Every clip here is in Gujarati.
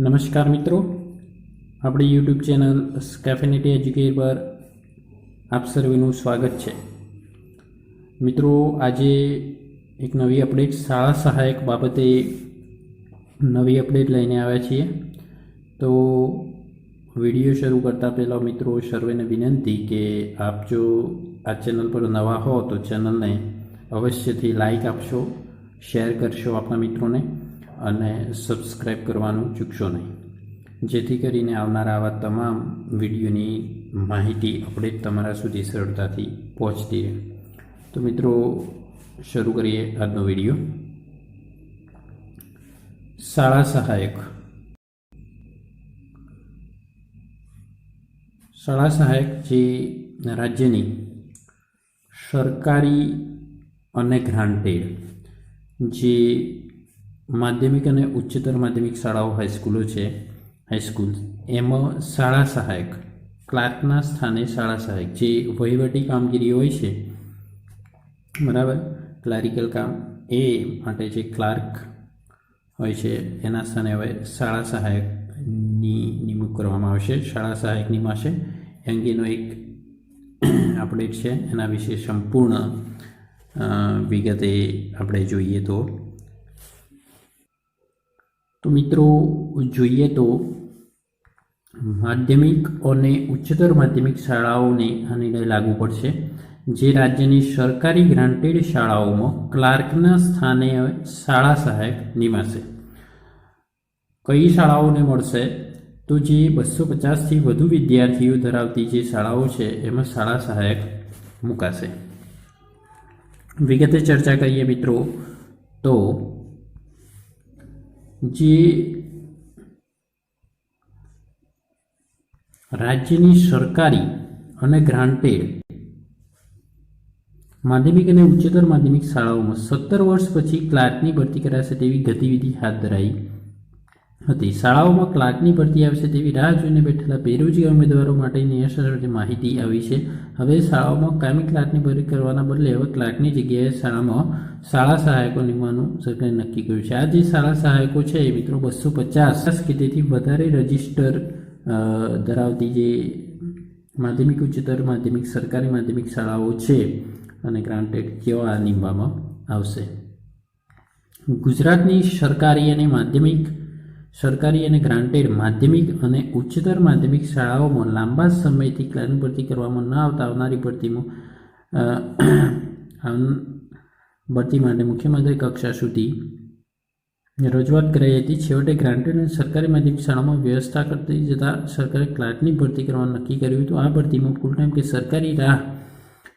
નમસ્કાર મિત્રો. આપણી યુટ્યુબ ચેનલ સ્કેફિનિટી એજ્યુકેટ પર આપ સર્વેનું સ્વાગત છે. મિત્રો, આજે એક નવી અપડેટ શાળા સહાયક બાબતે નવી અપડેટ લઈને આવ્યા છીએ. તો વીડિયો શરૂ કરતાં પહેલાં મિત્રો, સર્વેને વિનંતી કે આપ જો આ ચેનલ પર નવા હો તો ચેનલને અવશ્યથી લાઈક આપશો શેર કરશો આપણા મિત્રોને. અને સબસ્ક્રાઈબ કરવાનું ચૂકશો નહીં. જેથી કરીને આવનારા આવા તમામ વિડીયોની માહિતી અપડેટ તમારા સુધી સરળતાથી પહોંચતી રહે. તો મિત્રો, શરૂ કરીએ આજનો વીડિયો. શાળા સહાયક. શાળા સહાયક જે રાજ્યની સરકારી અને ગ્રાન્ટેડ જે માધ્યમિક અને ઉચ્ચતર માધ્યમિક શાળાઓ હાઈસ્કૂલો છે. હાઈસ્કૂલ એમાં શાળા સહાયક, ક્લાર્કના સ્થાને શાળા સહાયક. જે વહીવટી કામગીરી હોય છે, બરાબર? ક્લારિકલ કામ એ માટે જે ક્લાર્ક હોય છે, એના સ્થાને હવે શાળા સહાયકની નિમણૂક કરવામાં આવશે. શાળા સહાયકની એ અંગેનો એક અપડેટ છે. એના વિશે સંપૂર્ણ વિગતે આપણે જોઈએ તો તો મિત્રો, જોઈએ તો માધ્યમિક અને ઉચ્ચતર માધ્યમિક શાળાઓને આ નિર્ણય લાગુ પડશે. જે રાજ્યની સરકારી ગ્રાન્ટેડ શાળાઓમાં ક્લાર્કના સ્થાને શાળા સહાયક નિમાશે. કઈ શાળાઓને મળશે? તો જે બસો પચાસથી વધુ વિદ્યાર્થીઓ ધરાવતી જે શાળાઓ છે, એમાં શાળા સહાયક મુકાશે. વિગતે ચર્ચા કરીએ મિત્રો, તો જે રાજ્યની સરકારી અને ગ્રાન્ટેડ માધ્યમિક અને ઉચ્ચતર માધ્યમિક શાળાઓમાં સત્તર વર્ષ પછી ક્લાર્કની ભરતી કરાશે તેવી ગતિવિધિ હાથ ધરાઈ. હતી. શાળાઓમાં ક્લાર્કની ભરતી આવશે તેવી રાહ જોઈને બેઠેલા બેરોજગાર ઉમેદવારો માટેની અસર માહિતી આવી છે. હવે શાળાઓમાં કાયમી ક્લાર્કની ભરતી કરવાના બદલે હવે ક્લાર્કની જગ્યાએ શાળામાં શાળા સહાયકો નિમવાનું સરકારે નક્કી કર્યું છે. આ જે શાળા સહાયકો છે એ મિત્રો બસો પચાસ કે તેથી વધારે રજિસ્ટર ધરાવતી જે માધ્યમિક, ઉચ્ચતર માધ્યમિક, સરકારી માધ્યમિક શાળાઓ છે અને ગ્રાન્ટેડ કેવા નીમવામાં આવશે. ગુજરાતની સરકારી અને માધ્યમિક સરકારી અને ગ્રાન્ટેડ માધ્યમિક અને ઉચ્ચતર માધ્યમિક શાળાઓમાં લાંબા સમયથી ક્લાર્કની ભરતી કરવામાં ન આવતા આવનારી ભરતીમાં ભરતી માટે મુખ્યમંત્રી કક્ષા સુધી રજૂઆત કરાઈ હતી. છેવટે ગ્રાન્ટેડ અને સરકારી માધ્યમિક શાળામાં વ્યવસ્થા કરતી જતાં સરકારે ક્લાર્કની ભરતી કરવાનું નક્કી કર્યું હતું. આ ભરતીમાં ફૂલ ટાઈમ કે સરકારી રાહ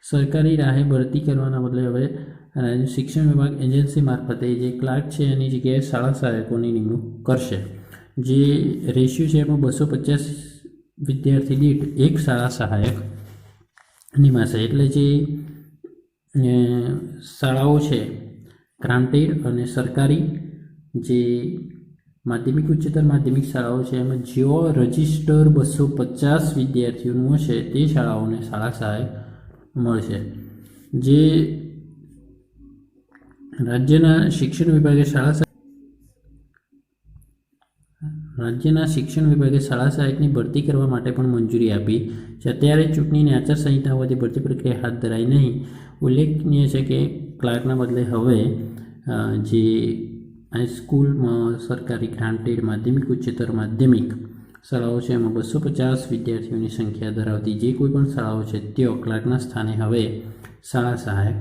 સરકારી રાહે ભરતી કરવાના બદલે હવે શિક્ષણ વિભાગ એજન્સી મારફતે જે ક્લાર્ક છે એની જગ્યાએ શાળા સહાયકોની નિમણૂક કરશે. જે રેશિયો છે એમાં બસો પચાસ વિદ્યાર્થી દીઠ એક શાળા સહાયક નિમાશે. એટલે જે શાળાઓ છે, ગ્રાન્ટેડ અને સરકારી, જે માધ્યમિક, ઉચ્ચતર માધ્યમિક શાળાઓ છે, એમાં જેઓ રજિસ્ટર બસો પચાસ વિદ્યાર્થીઓનું હશે, તે શાળાઓને શાળા સહાયક મળશે. જે રાજ્યના શિક્ષણ વિભાગે શાળા રાજ્યના શિક્ષણ વિભાગે શાળા સહાયકની ભરતી કરવા માટે પણ મંજૂરી આપી છે. અત્યારે ચૂંટણીની આચારસંહિતા હોવાથી ભરતી પ્રક્રિયા હાથ ધરાઈ નહીં. ઉલ્લેખનીય છે કે ક્લાર્કના બદલે હવે જે હાઈસ્કૂલમાં સરકારી ગ્રાન્ટેડ માધ્યમિક, ઉચ્ચતર માધ્યમિક શાળાઓ છે, એમાં બસો પચાસ વિદ્યાર્થીઓની સંખ્યા ધરાવતી જે કોઈ પણ શાળાઓ છે તેઓ ક્લાર્કના સ્થાને હવે શાળા સહાયક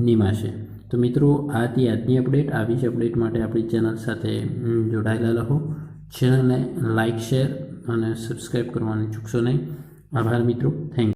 નિમાશે. તો મિત્રો, આ હતી આજની અપડેટ. આવી જ અપડેટ માટે આપણી ચેનલ સાથે જોડાયેલા રહો. ચેનલને લાઇક શેર અને સબસ્ક્રાઈબ કરવાનું ચૂકશો નહીં. આભાર મિત્રો. થેન્ક